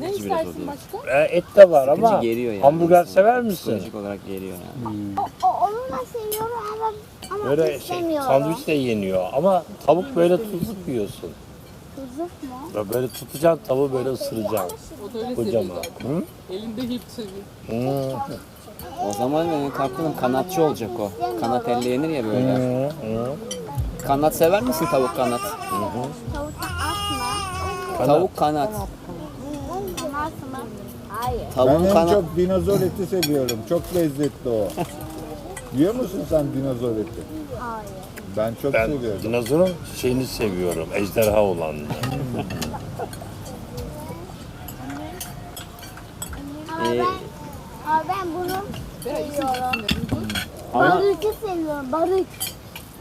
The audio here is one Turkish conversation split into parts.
Ne istersin başka? E, et de var Sıkıcı ama geliyor yani. hamburger İnsana sever misin? Psikolojik olarak geliyor yani. O, onu da seviyorum ama, ama Böyle şey, istemiyorum. sandviç de yeniyor ama tavuk böyle tuzluk yiyorsun. Tuzluk mu? Ya Böyle tutacaksın tavuğu böyle ısıracaksın. O da öyle Kocaman. Hı? Elinde hep seviyor. Hı. O zaman yani kalktım kanatçı olacak o. Kanat elle yenir ya böyle. Hı. Hı. Kanat sever misin tavuk kanat? Kanat. Tavuk kanat. Mı? Hayır. Ben Tavuğun en kanat. çok dinozor eti seviyorum. Çok lezzetli o. Yiyor musun sen dinozor eti? Hayır. Ben çok Ben seviyorum. dinozorun şeyini seviyorum. Ejderha olanını. Ama Ee, ben, ama ben bunu seviyorum. Ama Balıkçı seviyorum. Balık.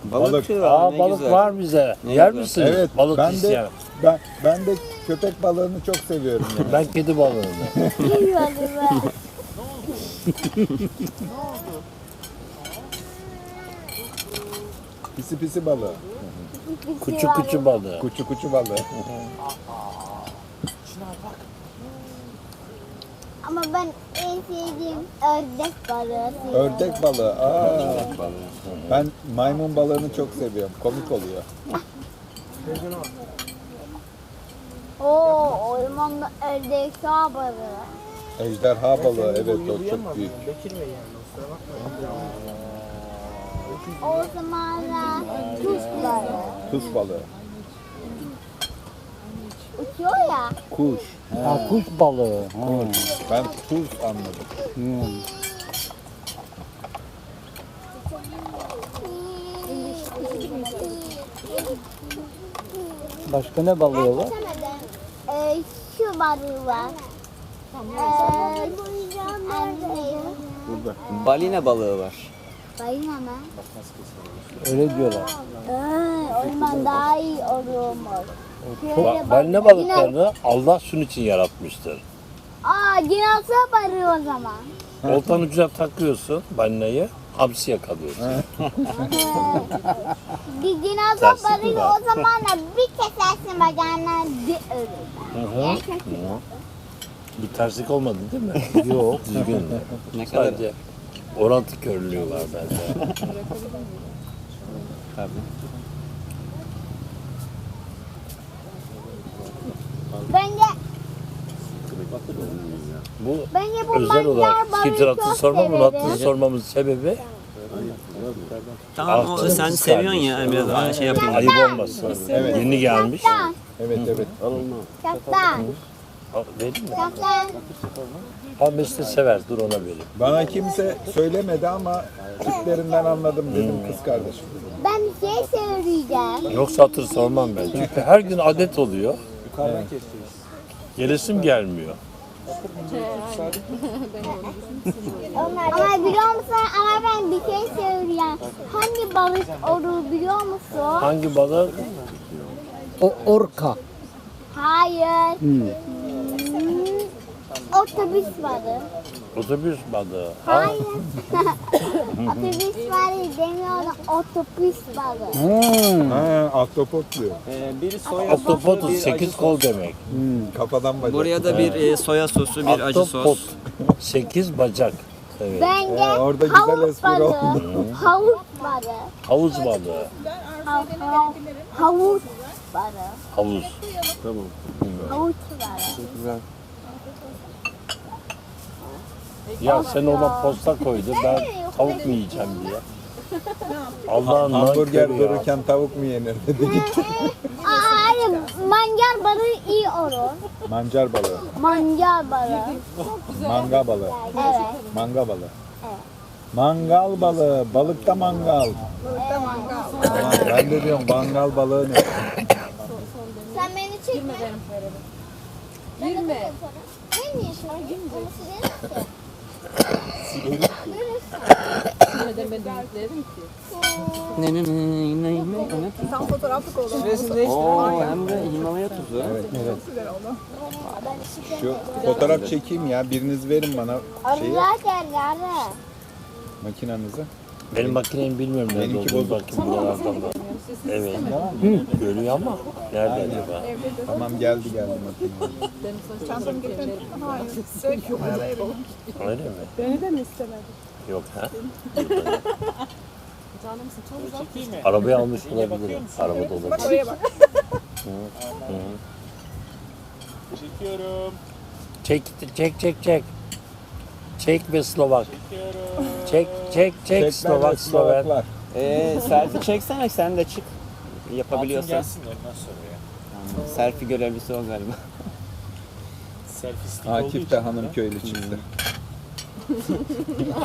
balıkçı var. Aa balık var bize. Ne Yer güzel. misiniz? Evet, balık ben de isteyen. Ben, ben de köpek balığını çok seviyorum yani. Ben kedi balığını. Seviyorum ben. Pisi pisi balığı. Küçük küçük balığı. Kuçu kuçu balığı. Ama ben en sevdiğim ördek balığı. seviyorum. Ördek balığı. Aa, Köpek balığı. ben maymun balığını çok seviyorum. Komik oluyor. Oo, ormanda sağ balığı. Ejderha balığı evet o çok büyük. O zamanlar kuş balığı. Tuz balığı. Uçuyor ya. Kuş. Ha, kuş balığı. Ha. Ben tuz anladım. Hmm. Başka ne balığı var? Şu balığı var. Ee? Burada. Balina balığı var. Balina mı? Öyle diyorlar. Ee, orman daha iyi oluyormuş. Ba- balina balıklarını Allah şunun için yaratmıştır. Aa, dinozor balığı o zaman. Oltanın ucuna takıyorsun balinayı, hamsi yakalıyorsun. Bir dinozor Terslik mi balığı var? o zaman da bir kesersin bacağından bir ölür. Hı hı. Bir terslik olmadı değil mi? Yok. Düzgün. Ne kadar Sadece orantı körlüyorlar bence. tabii. Bence Bu bence bu özel olarak balığı kimse hattını çok sorma severim. sebebi Tamam o, Altın sen kız seviyorsun ya biraz daha şey yapayım. ayıp. Evet. Yeni gelmiş. Evet evet. kaptan, Al, Vereyim mi? kaptan. Ha Mesut sever. Dur ona vereyim. Bana kimse söylemedi ama tiplerinden anladım dedim kız kardeşim. Ben bir şey söyleyeceğim. Yoksa hatır sormam ben. Çünkü her gün adet oluyor. Gelesim gelmiyor. Ama biliyor musun? Ama ben bir şey söyleyeceğim. Hangi balık olur biliyor musun? Hangi balık? O orka. Hayır. Hmm. Otobüs balığı. Otobüs balığı. Hayır. Otobüs balığı demiyorum. Otobüs balığı. Hmm. Ha, ahtapot diyor. Ee, bir soya sosu, Oktopotuz bir 8 acı kol sos. demek. Kafadan bacak. Buraya da bir e, soya sosu, bir acı Ahtapot. sos. 8 bacak. Evet. Bence Ee, orada güzel havuz espri oldu. Havuz balığı. Havuz balığı. Hav, hav, havuz balığı. Havuz. Havuç balığı. Ya sen ona posta koydu. Ben tavuk mu yiyeceğim diye. Allah'ın Hamburger nankörü ya. dururken tavuk mu yenir dedi gitti. Aa, hayır, mancar balığı iyi olur. Mancar balığı. Mancar balığı. Manga balığı. Evet. Manga balığı. Mangal balığı. Balıkta mangal. Aman, ben de diyorum mangal balığı ne? Sen beni çekme. Girme. Niye ben de yükledim ki? Ne ne ne ne ne ne Tam fotoğraflık olalım. Oo hem de Himalaya tuzu. Şu fotoğraf çekeyim ya. Biriniz verin bana şeyi, makinanızı. Benim makinemi bilmiyorum nerede Benimki olduğunu bakayım buralardan da. Evet. Görüyor ama nerede acaba? Tamam geldi geldi bakayım. Çantamı getirdim. Hayır. Direkt yok arabaya bin. Öyle mi? Beni de mi istemedin? Yok ha? Çok uzak. Arabayı almış olabilirim. Arabada Bak olabilir. oraya bak. Çekiyorum. Çek, çek, çek, çek. Çek ve Slovak. Çek, çek, çek, Çekler Slovak, ve Sloven. Ee, selfie çeksene sen de çık. Altın Yapabiliyorsan. gelsin de ondan sonra ya. Selfie görevlisi o galiba. Selfie stick olduğu Akif de için. hanım köylü çıktı.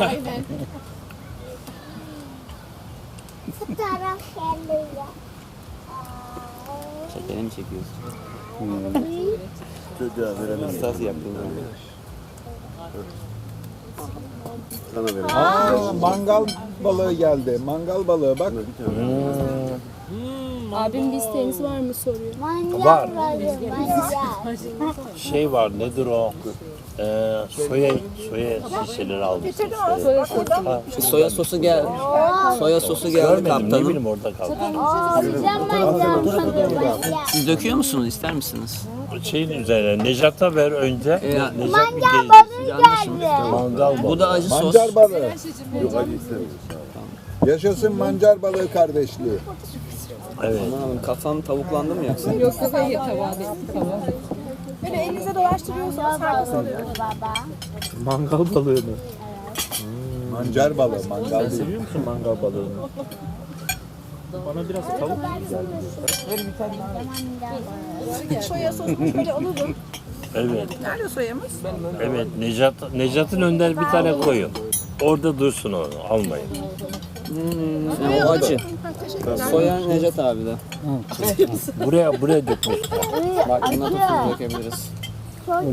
Aynen. Fotoğraf geliyor. Şekeri mi çekiyorsun? Nasıl yaptın? Aa, mangal balığı geldi. Mangal balığı bak. Abim bir isteğiniz var mı soruyor. Manyak Var. manyak. Şey var, nedir o? Ee, soya, soya şişeleri almış. Bak orada. Soya sosu gel. Soya sosu geldi Görmedim, ne kaptanım. bileyim orada kaldı. Aa, manyak. Siz döküyor musunuz? İster misiniz? Şeyin üzerine, Necat'a ver önce. Ya. Necat bir Yanlışım. Geldi. Mangal balığı. Bu da acı sos. Mancar balığı. Yaşasın mancar balığı kardeşliği. Evet. Aman kafam tavuklandı mı yoksa? Yok yok tava değil. Tava. Böyle elinize alıyor. Baba. Mangal balığı mı? Mancar balığı, mangal değil. Seviyor musun mangal balığını? Bana biraz tavuk Soya sosunu şöyle alalım. Evet, Nerede soyamız? evet. Necat, Necat'ın önüne bir tane koyun. Orada dursun onu, almayın. Ya, o acı. Soya Necat abi de. Buraya, buraya dökmüş. Bak buna da tuz dökebiliriz. Çok acı.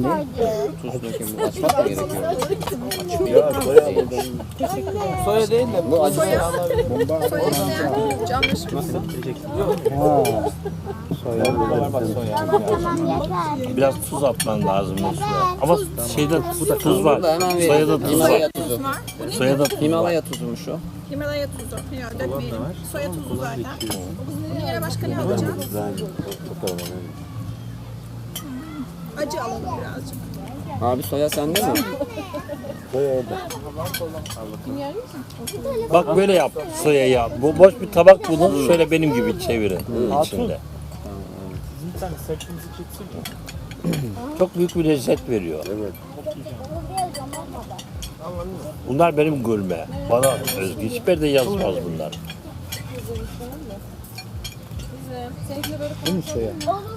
Tuz. Açmak da gerekiyor. Ya soya Soya değil de bu acı sos. Tamam yeter. Biraz tuz atman lazım üstüne. Ama şeyde tuz var. Burada hemen Soyada tuz var. Himalaya tuzu. Soyada tuz var. Himalaya tuzumuş o. Himalaya tuzu. Ya dökmeyelim. Soya tuzu zaten. Bunun yerine başka ne alacağız? Acı alalım birazcık. Abi soya sende mi? Bak böyle yap soyayı. Bu boş bir tabak bulun. Şöyle benim gibi çevirin içinde. Çok büyük bir lezzet veriyor. Bunlar benim gurme. Bana özgü. Hiçbir de yazmaz bunlar.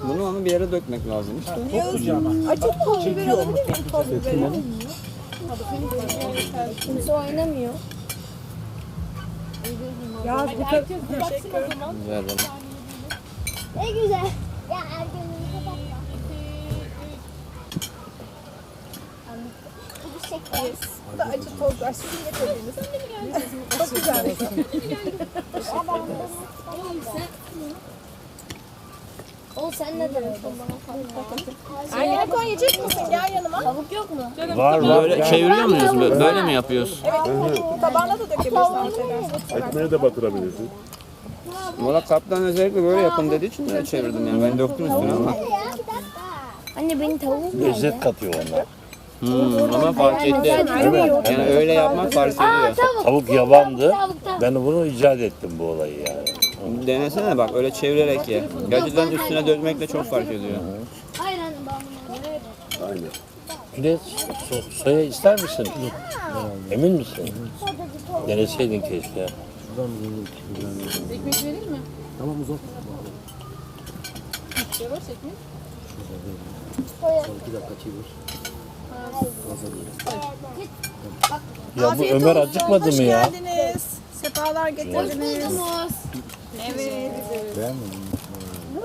Bunu onu bir yere dökmek lazım işte. Acı toz biber alabilir miyim? Toz biberi. Kimse oynamıyor. Ya bu kadar. Teşekkür Ver bana. Ne güzel. Ya ergenliğe bakma. Bu şeker. Bu da acı toz var. Sizin getirdiğiniz. Çok güzel. O sen ne demek? Ergenekon yiyecek misin? Gel yanıma. Tavuk yok mu? Var var. Böyle çeviriyor muyuz? Böyle, böyle mi yapıyoruz? Tabağına da dökebilirsin. Ekmeğe de batırabilirsin. Valla kaptan özellikle böyle yapın dediği için böyle çevirdim yani. Ben döktüm üstüne ama. Ya. Anne benim tavuğum Lezzet katıyor onlar. Hmm, ama fark etti. Evet. Yani öyle yapmak fark ediyor. Tavuk yabandı. Tavuk tavuk. Ben bunu icat ettim bu olayı yani. Denesene bak öyle çevirerek ye. Gerçekten üstüne dökmekle çok fark ediyor. Hayır anne babam. Aynen. Güneş so- soya ister misin? Emin misin? Deneseydin keşke. Ekmek vereyim mi? Tamam uzat. Yavaş ekmek. Bir dakika çevir. Ya bu Ömer acıkmadı Hoş mı ya? geldiniz. Sefalar getirdiniz. Evet.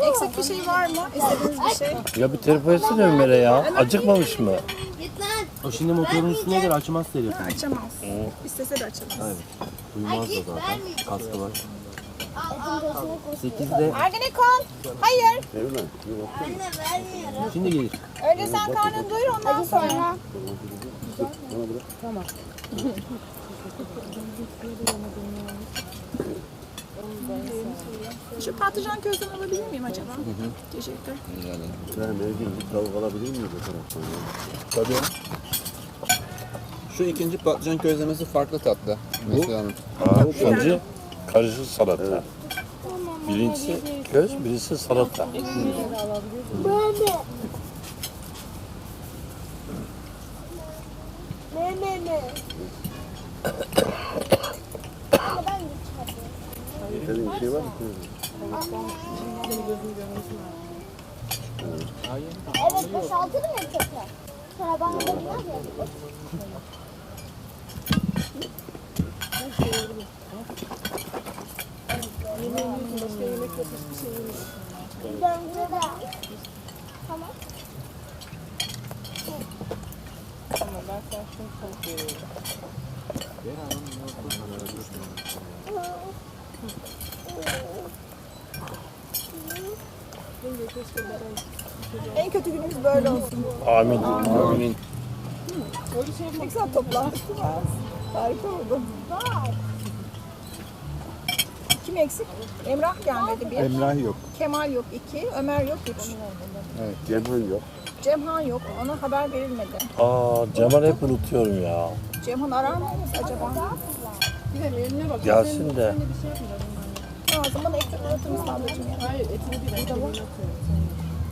Eksik bir şey var mı? İstediğiniz bir şey? Ya bir telefon etsene Ömer'e ya. Acıkmamış mı? Git lan. O şimdi motorun üstüne göre açmaz telefonu. Açamaz. İstese de açamaz. Uyumaz da zaten. Kaskı var. Sekizde. 8'de Ergenekon. Hayır. Anne vermiyorum. şimdi gelir. Önce sen karnını doyur ondan sonra. Şu patlıcan közden alabilir miyim acaba? Teşekkür. Rica ederim. Ben Ergin bir tavuk alabilir miyim bu taraftan ya? Tabii. Şu ikinci patlıcan közlemesi farklı tatlı. Mesela Hanım. Aa, ikinci karışık salata. Birincisi köz, birisi salata. Böyle. Ne ne ne? Ama ben de çıkardım. Senin bir şey var mı? Evet boşaltırım ya tekrar. Sonra bana biraz ya. Bence de. Tamam. En kötü günümüz böyle olsun. Amin. Amin. Ne güzel toplantık. Harika oldu. Kim eksik? Emrah gelmedi bir. Emrah yok. Kemal yok iki. Ömer yok üç. Cemil yok. Cemhan yok. Ona haber verilmedi. Aa, Cemal hep unutuyorum ya. Cemhan arar mıyız acaba? Gelsin de. Ha, o zaman ekmek unutun ablacığım ya. Hayır etini bir Tamam.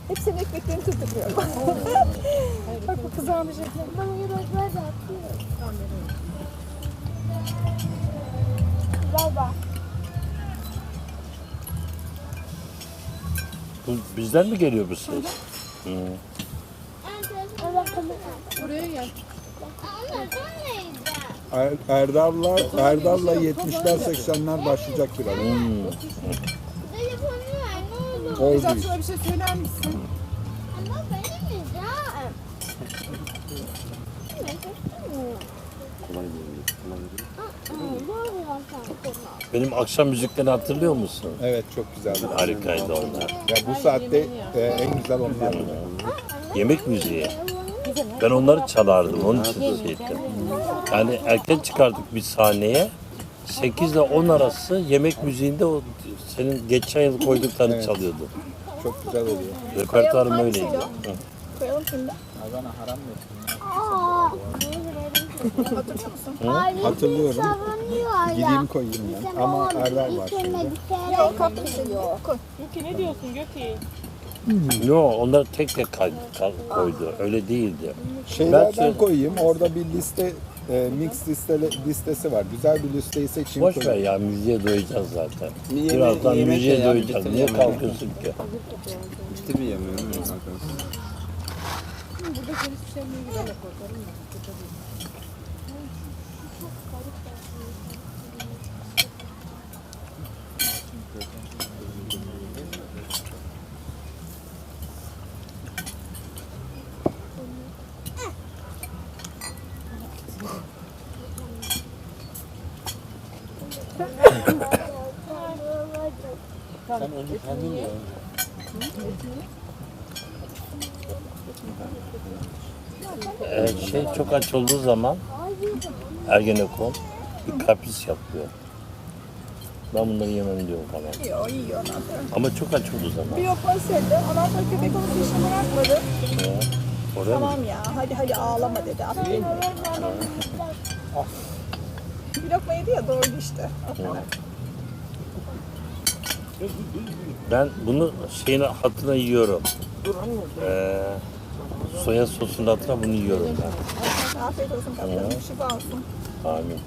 Hep senin ekmeklerini tutukluyorum. Bak bu kızarmış ekmek. Bana atıyor. Baba. Bu bizden mi geliyor bu ses? Hı. Buraya gel. Er, Erdal'la Erdal'la 70'ler 80'ler başlayacak biraz. Hmm. Şuna bir şey söyler misin? Ama benim yiyeceğim. Benim akşam müziklerini hatırlıyor musun? Evet çok güzeldi. Harikaydı onlar. Ya bu saatte e, en güzel onlar. Yemek müziği. Ben onları çalardım, onun için şey ettim. Yani erken çıkardık bir sahneye. 8 ile 10 arası yemek müziğinde o senin geçen yıl koyduklarını Evet. çalıyordu. Çok güzel oluyor. Repertuarım Koyalım öyleydi. Hı. Koyalım şimdi. Aa. Hatırlıyor musun? Ailesi Hatırlıyorum. savunuyor ya. Gideyim koyayım ben. Ama Erdal var şimdi. Yok kapısı yok. Koy. Yo, onları tek tek kay- kal- koydu. Öyle değildi. Şeylerden Ben- koyayım. Orada bir liste e, mix listele, listesi var. Güzel bir listeyi seçeyim. Boş ver ya müziğe doyacağız zaten. Yemek- Birazdan yemek müziğe ya, doyacağız. Niye yemeği. kalkıyorsun Ee, şey çok aç olduğu zaman Ergenekon bir kapris yapıyor. Ben bunları yemem diyor falan. Yiyor, yiyor ondan sonra. Ama çok aç olduğu zaman. Bir lokma istedi. Ondan sonra köpek onu peşine bırakmadı. Ya, oraya mı? Tamam ya hadi hadi ağlama dedi. Aferin. Bir lokma yedi ya doydu işte. O kadar. Ben bunu şeyin hatına yiyorum. Ee, soya sosunun hatına bunu yiyorum ben. Afiyet olsun. Şifa olsun. Amin.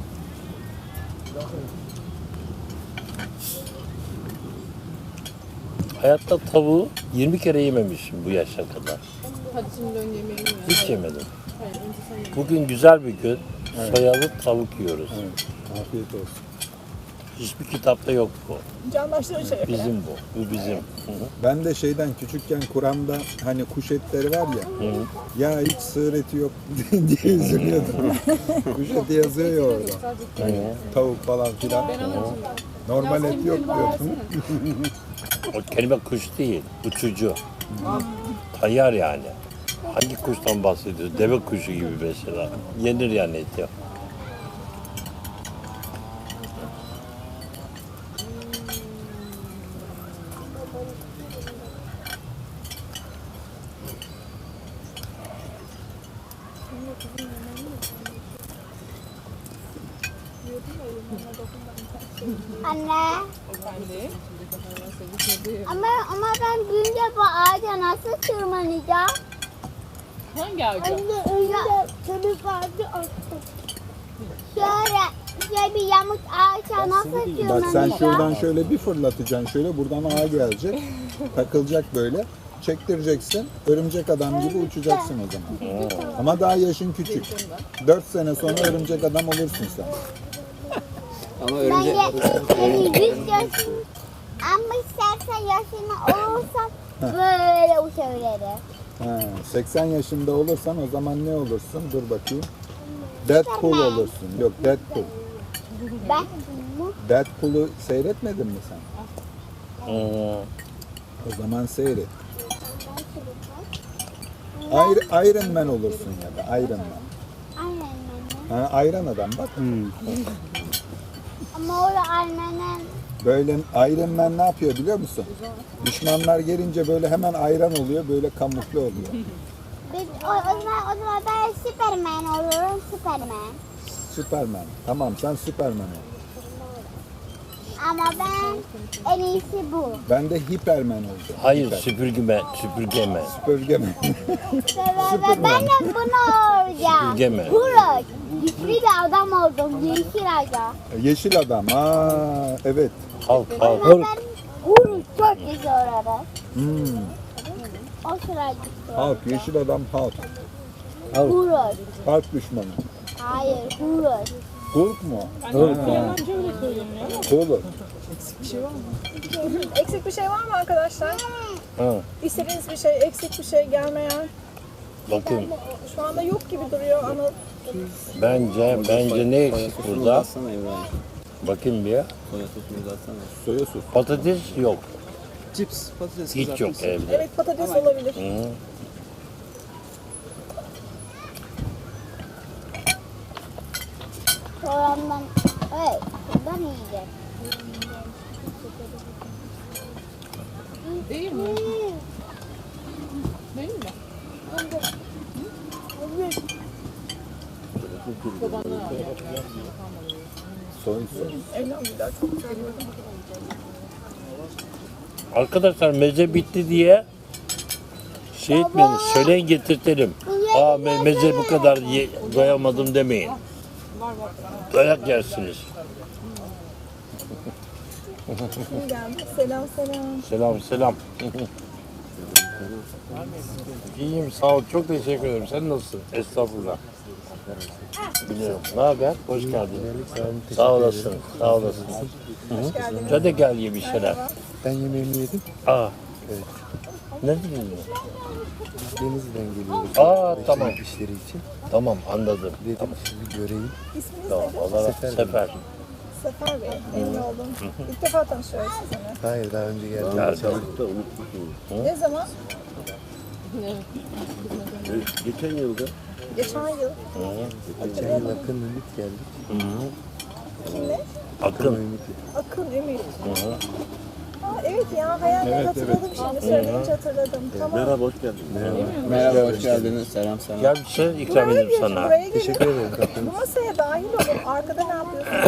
Hayatta tavuğu 20 kere yememişim bu yaşa kadar. Hadi şimdi ön yemeğini ye. Hiç yemedim. Hayır önce sen ye. Bugün güzel bir gün. Soyalı tavuk yiyoruz. Evet, afiyet olsun. Hiçbir kitapta yok bu. Canlaştırın şey. Bizim bu. Bu bizim. Hı hı. Ben de şeyden küçükken Kur'an'da hani kuş etleri var ya. Ya hiç sığır eti yok diye üzülüyordum. kuş eti yazıyor ya orada. Tavuk falan filan. Normal et yok diyordum. O kelime kuş değil, uçucu. Tayyar yani. Hangi kuştan bahsediyoruz? Deve kuşu gibi mesela. Yenir yani eti. Ağaca? Anne öyle tabii vardı Şöyle, şöyle bir yamuk ağaca nasıl Bak tırmanacağım? sen şuradan şöyle bir fırlatacaksın şöyle buradan ağa gelecek. Takılacak böyle. Çektireceksin. Örümcek adam gibi uçacaksın o zaman. Ama daha yaşın küçük. 4 sene sonra örümcek adam olursun sen. Ama Ben örümcek... seni 100 yaşın ama istersen yaşını olursan böyle uçabilirim. Ha, 80 yaşında olursan o zaman ne olursun? Dur bakayım. Deadpool olursun. Yok Deadpool. Ben Deadpool'u seyretmedin mi sen? Hmm. O zaman seyret. Iron, Iron Man olursun ya da Iron Man. aynen Ha, ayran adam bak. Ama orada annenin Böyle Iron Man ne yapıyor biliyor musun? Düşmanlar gelince böyle hemen ayran oluyor, böyle kamufle oluyor. biz o, o zaman o zaman ben Superman olurum Superman. Superman. Tamam sen Superman ol. Ama ben en iyisi bu. Ben de Hyperman olacağım. Hayır süpürgeme, süpürgeme. Süpürge mi? Ve ben de bunu olacağım. Süpürgeme. Huruç. Güçlü bir adam oldum. Yeşil adam. Yeşil adam. Aa, evet. Halk, halk. Ama ben Huruç çok güzel orada. Hmm. O sıra gitti. Halk, yeşil adam Halk. Huruç. Halk düşmanı. Hayır Huruç. Hulk Ha, Yabancı öyle söyleniyor. Hulk. Eksik bir şey var mı arkadaşlar? Ha, İstediğiniz bir şey, eksik bir şey gelmeyen. bakın Şu anda yok gibi duruyor ama bence bence ne eksik burada? Atsana İbrahim. Bakayım bir. Soya atsana. Soya sos. Patates yok. Cips, patates Hiç yok evde. evet patates olabilir. Hı. Sonradan evet, buradan yiyeceğim. Değil mi? Değil mi? Elhamdülillah çok. Arkadaşlar meze bitti diye şey etmeyin, söyleyin getirtelim. Aa me- meze bu kadar ye- doyamadım demeyin. Dayak yersiniz. Selam selam. Selam selam. İyiyim sağ ol. Çok teşekkür ederim. Sen nasılsın? Estağfurullah. Biliyorum. Ne haber? Hoş geldin. Sağ olasın. Sağ olasın. Hoş geldiniz. Hadi gel ye bir şeyler. Ben yemeğimi yedim. Aa. Ne dedin? Denizli'den geliyorum. Aa tamam. İşleri için. Tamam anladım. Dedim şimdi göreyim. İsminiz Tamam. nedir? Allah Sefer. sefer. Sefer Bey. Memnun oldum. İlk defa tanışıyoruz sizinle. Hayır daha önce geldim. Geldim. Ne zaman? Geçen yılda Geçen yıl. geçen yıl Akın Ümit geldik. Kimle? Akın. Ümit'le. Akın Ümit. Aa, evet ya hayalleri hatırladım şimdi. Söyleyince hatırladım. Tamam. Merhaba hoş geldin. Merhaba, hoş geldiniz. Selam selam. Gel bir şey ikram edeyim sana. Teşekkür ederim. Bu masaya dahil olun. Arkada ne yapıyorsunuz?